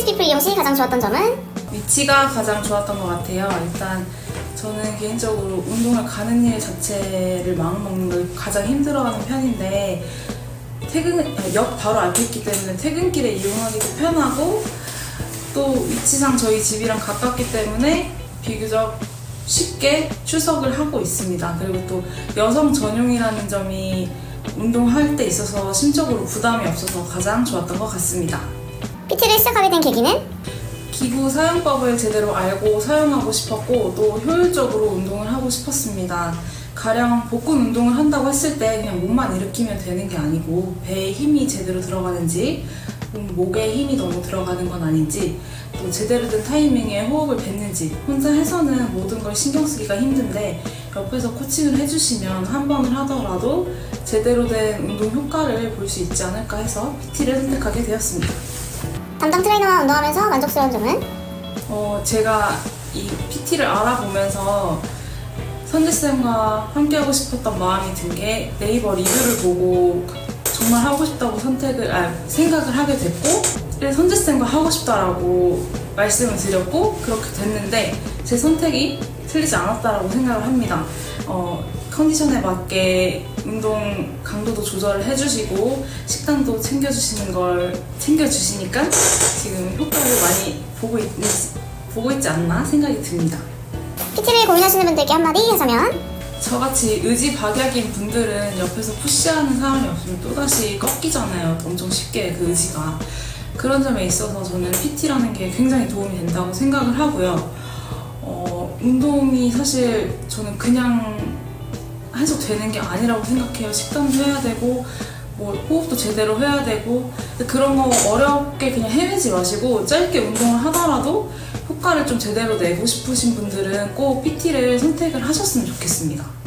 피트니스 피플 이용 시 가장 좋았던 점은 위치가 가장 좋았던 것 같아요. 일단 저는 개인적으로 운동을 가는 일 자체를 마음먹는 걸 가장 힘들어하는 편인데 퇴근 아, 역 바로 앞에 있기 때문에 퇴근길에 이용하기도 편하고 또 위치상 저희 집이랑 가깝기 때문에 비교적 쉽게 출석을 하고 있습니다. 그리고 또 여성 전용이라는 점이 운동할 때 있어서 심적으로 부담이 없어서 가장 좋았던 것 같습니다. PT를 시작하게 된 계기는 기구 사용법을 제대로 알고 사용하고 싶었고 또 효율적으로 운동을 하고 싶었습니다. 가령 복근 운동을 한다고 했을 때 그냥 몸만 일으키면 되는 게 아니고 배에 힘이 제대로 들어가는지 음, 목에 힘이 너무 들어가는 건 아닌지 또 제대로 된 타이밍에 호흡을 뱉는지 혼자 해서는 모든 걸 신경 쓰기가 힘든데 옆에서 코칭을 해주시면 한 번을 하더라도 제대로 된 운동 효과를 볼 수 있지 않을까 해서 PT를 선택하게 되었습니다. 담당 트레이너와 운동하면서 만족스러운 점은 어, 제가 이 PT를 알아보면서 선지쌤과 함께하고 싶었던 마음이 든 게 네이버 리뷰를 보고 정말 하고 싶다고 선택을, 아, 생각을 하게 됐고, 그래서 선지쌤과 하고 싶다라고 말씀을 드렸고, 그렇게 됐는데, 제 선택이 틀리지 않았다라고 생각을 합니다. 어, 컨디션에 맞게 운동 강도도 조절을 해주시고, 식단도 챙겨주시는 걸 챙겨주시니까 지금 효과를 많이 보고, 있, 보고 있지 않나 생각이 듭니다. PT를 고민하시는 분들께 한마디 하자면 저같이 의지 박약인 분들은 옆에서 푸시하는 사람이 없으면 또다시 꺾이잖아요. 엄청 쉽게 그 의지가. 그런 점에 있어서 저는 PT라는 게 굉장히 도움이 된다고 생각을 하고요. 어, 운동이 사실 저는 그냥 해서 되는 게 아니라고 생각해요. 식단도 해야 되고, 뭐 호흡도 제대로 해야 되고, 그런 거 어렵게 그냥 헤매지 마시고 짧게 운동을 하더라도 효과를 좀 제대로 내고 싶으신 분들은 꼭 PT를 선택을 하셨으면 좋겠습니다.